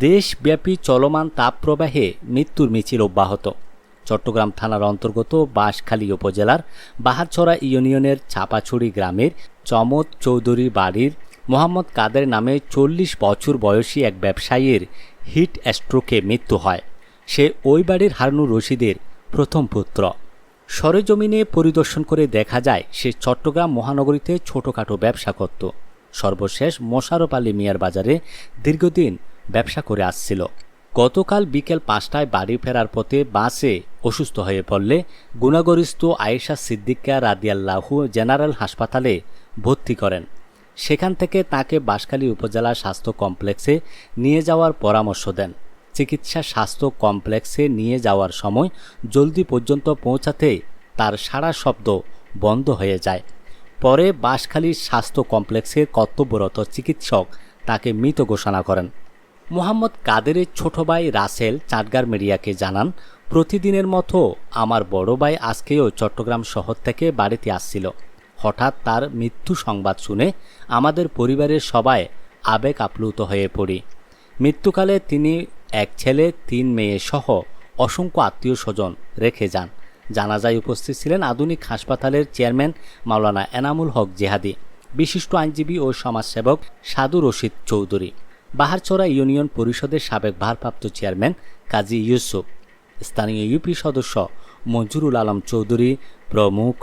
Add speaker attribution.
Speaker 1: দেশব্যাপী চলমান তাপপ্রবাহে মৃত্যুর মিছিল অব্যাহত। চট্টগ্রাম থানার অন্তর্গত বাঁশখালী উপজেলার বাহারছড়া ইউনিয়নের ছাপাছড়ি গ্রামের চমৎ চৌধুরী বাড়ির মোহাম্মদ কাদের নামে চল্লিশ বছর বয়সী এক ব্যবসায়ীর হিট স্ট্রোকে মৃত্যু হয়। সে ওই বাড়ির হারুনুর রশিদের প্রথম পুত্র। সরেজমিনে পরিদর্শন করে দেখা যায়, সে চট্টগ্রাম মহানগরীতে ছোটখাটো ব্যবসা করত। সর্বশেষ মোশারফ আলী মিয়ার বাজারে দীর্ঘদিন ব্যবসা করে আসছিল। গতকাল বিকেল পাঁচটায় বাড়ি ফেরার পথে বাসে অসুস্থ হয়ে পড়লে গুণাগরিস্থ আয়েশা সিদ্দিকা রাদিয়াল্লাহু জেনারেল হাসপাতালে ভর্তি করেন। সেখান থেকে তাকে বাঁশখালী উপজেলা স্বাস্থ্য কমপ্লেক্সে নিয়ে যাওয়ার পরামর্শ দেন। চিকিৎসা স্বাস্থ্য কমপ্লেক্সে নিয়ে যাওয়ার সময় জলদি পর্যন্ত পৌঁছাতে তার সারা শব্দ বন্ধ হয়ে যায়। পরে বাঁশখালীর স্বাস্থ্য কমপ্লেক্সের কর্তব্যরত চিকিৎসক তাকে মৃত ঘোষণা করেন। মোহাম্মদ কাদেরের ছোট ভাই রাসেল চাটগার মিডিয়াকে জানান, প্রতিদিনের মতো আমার বড় ভাই আজকেও চট্টগ্রাম শহর থেকে বাড়িতে আসছিল। হঠাৎ তার মৃত্যু সংবাদ শুনে আমাদের পরিবারের সবাই আবেগ আপ্লুত হয়ে পড়ি। মৃত্যুকালে তিনি এক ছেলে, তিন মেয়ে সহ অসংখ্য আত্মীয় স্বজন রেখে যান। জানাজায় উপস্থিত ছিলেন আধুনিক হাসপাতালের চেয়ারম্যান মাওলানা এনামুল হক জেহাদি, বিশিষ্ট আইনজীবী ও সমাজসেবক সাদু রশিদ চৌধুরী বাহারচড়া ইউনিয়ন পরিষদের সাবেক ভারপ্রাপ্ত চেয়ারম্যান কাজী ইউসুফ, স্থানীয় ইউপি সদস্য মঞ্জুরুল আলম চৌধুরী প্রমুখ।